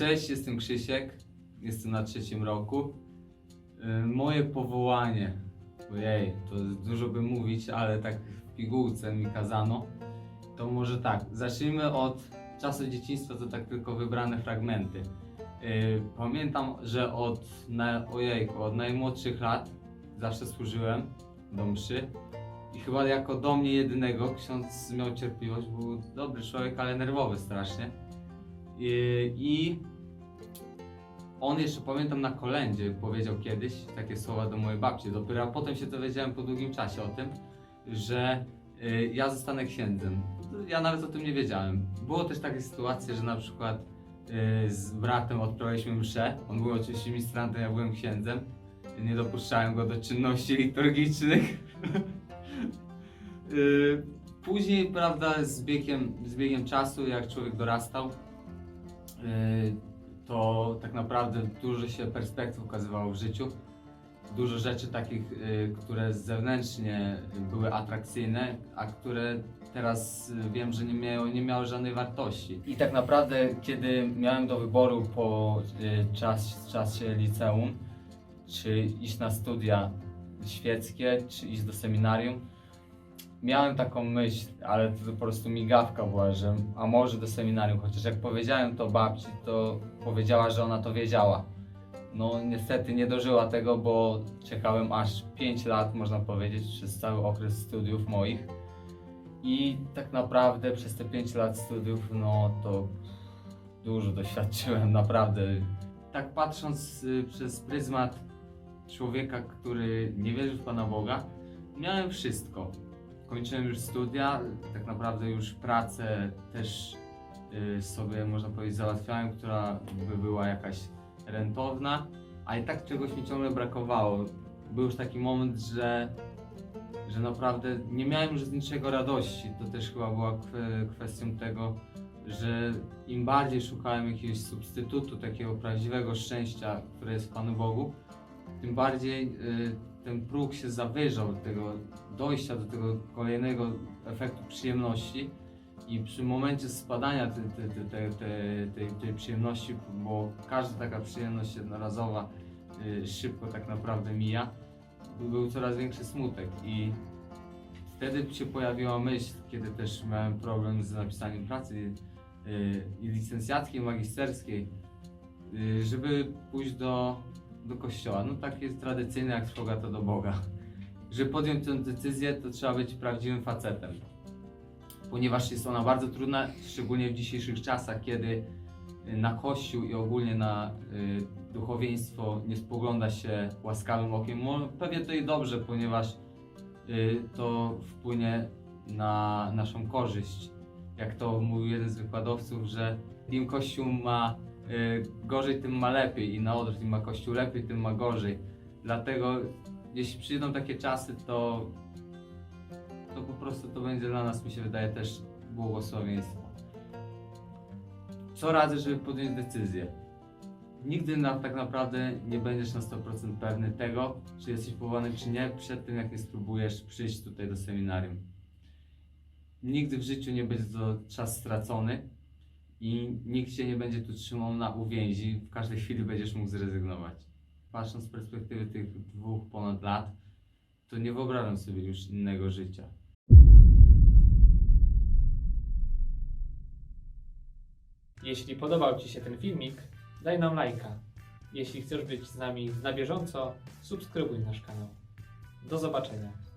Cześć, jestem Krzysiek, jestem na trzecim roku. Y, Moje powołanie, ojej, to dużo by mówić, ale tak w pigułce mi kazano. To może tak, zacznijmy od czasu dzieciństwa, to tak tylko wybrane fragmenty. Y, Pamiętam, że od, ojejku, od najmłodszych lat zawsze służyłem do mszy. I chyba jako do mnie jedynego ksiądz miał cierpliwość, był dobry człowiek, ale nerwowy strasznie. I, I on jeszcze pamiętam na kolędzie powiedział kiedyś takie słowa do mojej babci. Dopiero potem się dowiedziałem po długim czasie o tym, że y, ja zostanę księdzem. Ja nawet o tym nie wiedziałem. Było też takie sytuacje, że na przykład y, z bratem odprawialiśmy mszę. On był oczywiście ministrantem, ja byłem księdzem. Nie dopuszczałem go do czynności liturgicznych. Y, Później, prawda, z biegiem, z biegiem czasu, jak człowiek dorastał, y, to tak naprawdę dużo się perspektyw ukazywało w życiu. Dużo rzeczy takich, y, które zewnętrznie były atrakcyjne, a które teraz y, wiem, że nie miały, nie miały żadnej wartości. I tak naprawdę, kiedy miałem do wyboru po y, czas, czasie liceum, czy iść na studia świeckie, czy iść do seminarium, miałem taką myśl, ale to po prostu migawka była, że a może do seminarium, chociaż jak powiedziałem to babci, to powiedziała, że ona to wiedziała. No niestety nie dożyła tego, bo czekałem aż 5 lat, można powiedzieć, przez cały okres studiów moich. I tak naprawdę przez te 5 lat studiów, no to dużo doświadczyłem, naprawdę. Tak patrząc y, przez pryzmat człowieka, który nie wierzy w Pana Boga, miałem wszystko kończyłem już studia, tak naprawdę już pracę też y, sobie można powiedzieć załatwiałem, która by była jakaś rentowna, a i tak czegoś mi ciągle brakowało. Był już taki moment, że, że naprawdę nie miałem już z niczego radości. To też chyba była kwe- kwestią tego, że im bardziej szukałem jakiegoś substytutu, takiego prawdziwego szczęścia, które jest w Panu Bogu, tym bardziej y, ten próg się zawyżał tego dojścia do tego kolejnego efektu przyjemności i przy momencie spadania tej, tej, przyjemności, bo każda taka przyjemność jednorazowa y, szybko tak naprawdę mija, był coraz większy smutek. I wtedy się pojawiła myśl, kiedy też miałem problem z napisaniem pracy y, i licencjackiej, magisterskiej, y, żeby pójść do, do kościoła. No tak jest tradycyjne jak szpogata do Boga. Żeby podjąć tę decyzję, to trzeba być prawdziwym facetem. Ponieważ jest ona bardzo trudna, szczególnie w dzisiejszych czasach, kiedy y, na Kościół i ogólnie na y, duchowieństwo nie spogląda się łaskawym okiem. Pewnie to i dobrze, ponieważ y, to wpłynie na naszą korzyść. Jak to mówił jeden z wykładowców, że im Kościół ma gorzej, tym ma lepiej i na odwrót, im ma Kościół lepiej, tym ma gorzej. Dlatego jeśli przyjdą takie czasy, to, to po prostu to będzie dla nas, mi się wydaje, też błogosławieństwo. Co radzę, żeby podjąć decyzję? Nigdy na, tak naprawdę nie będziesz na 100% pewny tego, czy jesteś powołany, czy nie, przed tym jak nie spróbujesz przyjść tutaj do seminarium. Nigdy w życiu nie będzie to czas stracony i nikt cię nie będzie tu trzymał na uwięzi. W każdej chwili będziesz mógł zrezygnować. Patrząc z perspektywy tych dwóch ponad lat, to nie wyobrażam sobie już innego życia. Jeśli podobał Ci się ten filmik, daj nam lajka. Jeśli chcesz być z nami na bieżąco, subskrybuj nasz kanał. Do zobaczenia.